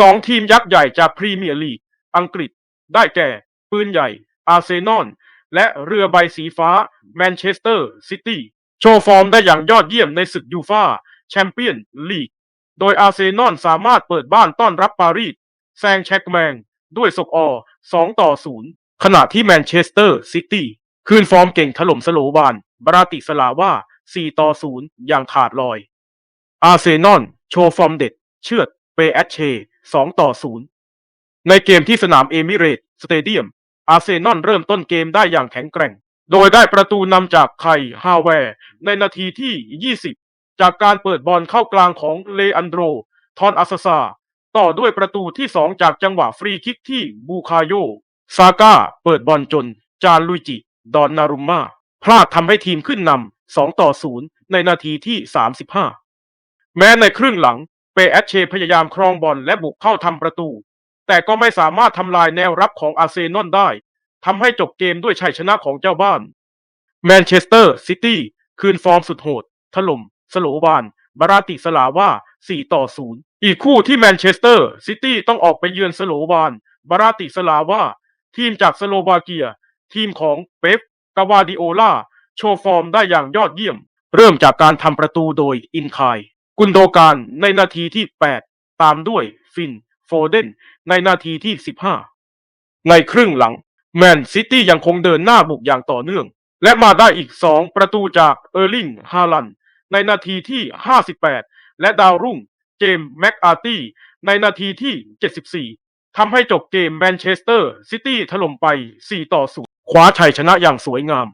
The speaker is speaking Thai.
สองทีมยักษ์ใหญ่จากพรีเมียร์ลีก อังกฤษ ได้แก่ ปืนใหญ่ อาร์เซนอล และเรือใบสีฟ้า แมนเชสเตอร์ ซิตี้ โชว์ฟอร์มได้อย่างยอดเยี่ยมในศึกยูฟาแชมเปี้ยนลีก โดยอาร์เซนอลสามารถเปิดบ้านต้อนรับปารีส แซงแชกแมง ด้วยสกอร์2ต่อ 0 ขณะที่แมนเชสเตอร์ ซิตี้ คืนฟอร์มเก่งถล่มสโลวาน บราติสลาว่า 4 ต่อ 0 อย่างขาดลอย อาร์เซนอล โชว์ฟอร์มเด็ด เชือด เปแอชเช 2ต่อ0ในเกมที่สนามเอมิเรตสเตเดียม อาร์เซนอลเริ่มต้นเกมได้อย่างแข็งแกร่ง โดยได้ประตูนำจากไคฮาแวร์ในนาทีที่ 20 จากการเปิดบอลเข้ากลางของเลอันโดร ทอนอัสซา ต่อด้วยประตูที่ 2 จากจังหวะฟรีคิกที่บูคาโย ซาก้าเปิดบอลจน จานลุยจิ ดอนนารุมมาพลาดทำให้ทีมขึ้นนำ2ต่อ0ในนาทีที่ 35 แม้ในครึ่งหลัง เปแอชเชพยายามครองบอลและบุกเข้าทำประตู แต่ก็ไม่สามารถทำลายแนวรับของอาร์เซนอลได้ทำให้จบเกมด้วยชัยชนะของเจ้าบ้าน แมนเชสเตอร์ซิตี้คืนฟอร์มสุดโหด ถล่ม สโลวาน บาราติสลาว่า 4 ต่อ 0 อีกคู่ที่แมนเชสเตอร์ซิตี้ต้องออกไปเยือนสโลวาน บาราติสลาว่า ทีมจากสโลวาเกีย ทีมของเป๊ปกาวาดิโอลาโชว์ฟอร์มได้อย่างยอดเยี่ยม เริ่มจากการทำประตูโดยอินคาย กุนโดการในนาทีที่ 8 ตามด้วยฟินโฟเดนในนาทีที่ 15 ในครึ่งหลัง แมนซิตี้ยังคงเดินหน้าบุกอย่างต่อเนื่อง และมาได้อีก 2 ประตูจากเออร์ลิงฮาลัน ในนาทีที่ 58 และดาวรุ่งเจมส์แม็กอาร์ตี้ในนาทีที่ 74 ทำให้จบเกมแมนเชสเตอร์ซิตี้ถล่มไป 4 ต่อ 0 คว้าชัยชนะอย่างสวยงาม